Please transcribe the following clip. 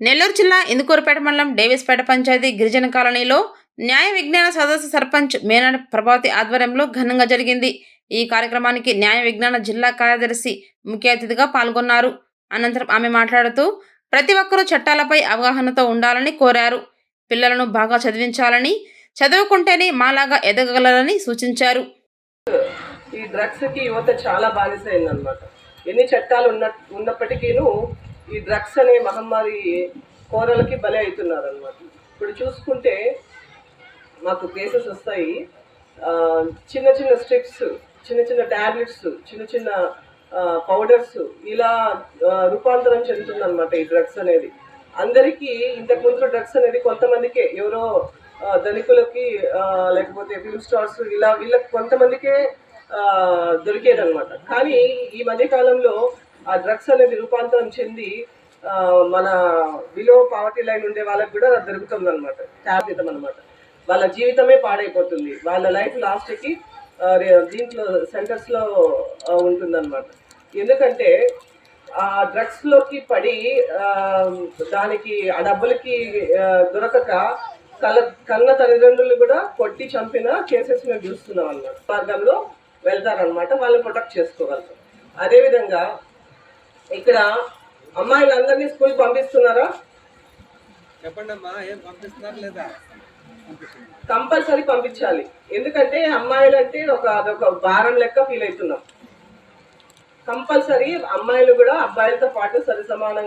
నెల్లూరు జిల్లా ఇందుకూరుపేట మండలం డేవిస్పేట పంచాయతీ గిరిజన కాలనీలో న్యాయ విజ్ఞాన సదస్సు సర్పంచ్ మేనాడు ప్రభావతి ఆధ్వర్యంలో ఘనంగా జరిగింది. ఈ కార్యక్రమానికి న్యాయ విజ్ఞాన జిల్లా కార్యదర్శి ముఖ్య అతిథిగా పాల్గొన్నారు. అనంతరం ఆమె మాట్లాడుతూ ప్రతి ఒక్కరూ చట్టాలపై అవగాహనతో ఉండాలని కోరారు. పిల్లలను బాగా చదివించాలని చదువుకుంటేనే మాలాగా ఎదగగలరని సూచించారు. ఈ డ్రగ్స్కి యువత చాలా బానిస అయిందనమాట ఎన్ని చట్టాలు ఉన్న ఉన్నప్పటికీను ఈ డ్రగ్స్ అనే మహమ్మారి కోరలకి బలి అవుతున్నారు అనమాట ఇప్పుడు చూసుకుంటే మాకు కేసెస్ వస్తాయి. చిన్న చిన్న స్ట్రిప్స్ చిన్న చిన్న టాబ్లెట్స్ చిన్న చిన్న పౌడర్స్ ఇలా రూపాంతరం రూపాంతరం చెందుతుందన్నమాట ఈ డ్రగ్స్ అనేది. అందరికీ ఇంతకు ముందు డ్రగ్స్ అనేది కొంతమందికే ఎవరో ఆ, ధనికులకి లేకపోతే ఫిల్మ్ స్టార్స్ ఇలా వీళ్ళకి కొంతమందికే దొరికేదనమాట దొరికేదన్నమాట. కానీ ఈ మధ్యకాలంలో ఆ డ్రగ్స్ అనేది రూపాంతరం చెంది మన బిలో పావర్టీ లైన్ ఉండే వాళ్ళకి కూడా దొరుకుతుంది అనమాట టాబ్లెట్ అనమాట వాళ్ళ జీవితమే పాడైపోతుంది. వాళ్ళ లైఫ్ లాస్ట్కి దీంట్లో సెంటర్స్లో ఉంటుందన్నమాట. ఎందుకంటే ఆ డ్రగ్స్లోకి పడి దానికి ఆ డబ్బులకి దొరకక కళ్ళ కన్న తల్లిదండ్రులు కూడా కొట్టి చంపిన కేసెస్ మేము చూస్తున్నాం అన్నమాట మార్గంలో వెళ్తారనమాట వాళ్ళని ప్రొటెక్ట్ చేసుకోగలుగుతాం. అదేవిధంగా ఇక్కడ అమ్మాయిలందరినీ స్కూల్ పంపిస్తున్నారా? చెప్పండి అమ్మా ఏం పంపిస్తున్నారు లేదా? కంపల్సరీ పంపించాలి. ఎందుకంటే అమ్మాయిలు అంటే ఒక అదొక భారం లెక్క ఫీల్ అవుతున్నాం. కంపల్సరీ అమ్మాయిలు కూడా అబ్బాయిలతో పాటు సరి సమానంగా